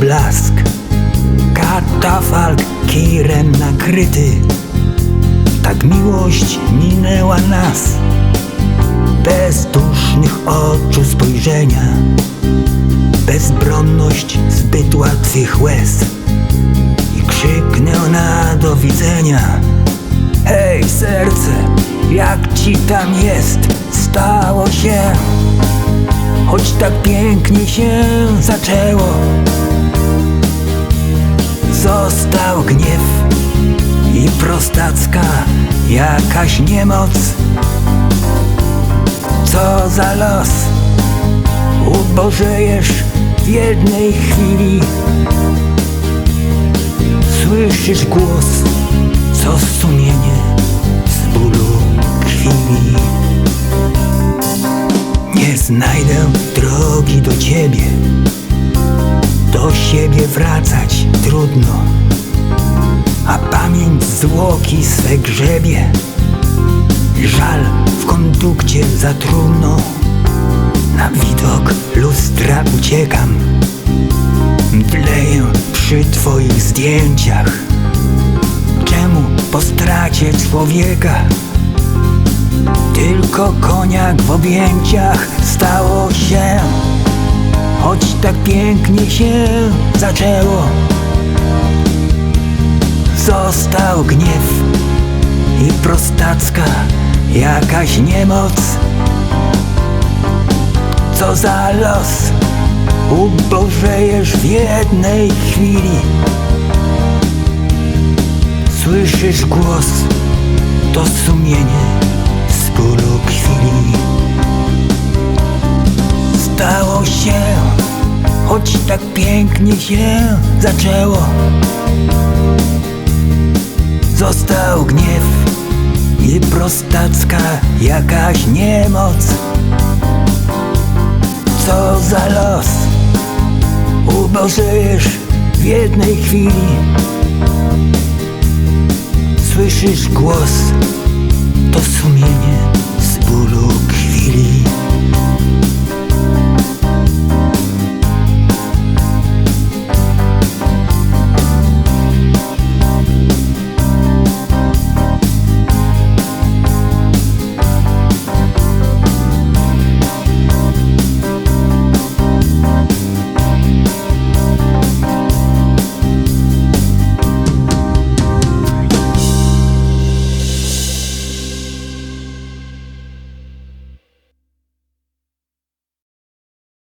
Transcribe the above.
blask. Katafalk kirem nakryty. Tak miłość minęła nas. Bezdusznych oczu spojrzenia. Bezbronność zbyt łatwych łez. I krzyknę na do widzenia. Hej serce, jak ci tam jest? Stało się Choć tak pięknie się zaczęło Został gniew i prostacka jakaś niemoc. Co za los Ubożejesz w jednej chwili. Słyszysz głos, co sumienie znajdę drogi do ciebie. Do siebie wracać trudno. A pamięć zwłoki swe grzebie. Żal w kondukcie za trudno Na widok lustra uciekam. Mdleję przy twoich zdjęciach. Czemu po stracie człowieka Tylko koniak w objęciach stało się. Choć tak pięknie się zaczęło. Został gniew i prostacka jakaś niemoc. Co za los ubożejesz w jednej chwili. Słyszysz głos, to sumienie bólu chwili Stało się, choć tak pięknie się zaczęło. Został gniew i prostacka jakaś niemoc. Co za los Ubożejesz w jednej chwili. Słyszysz głos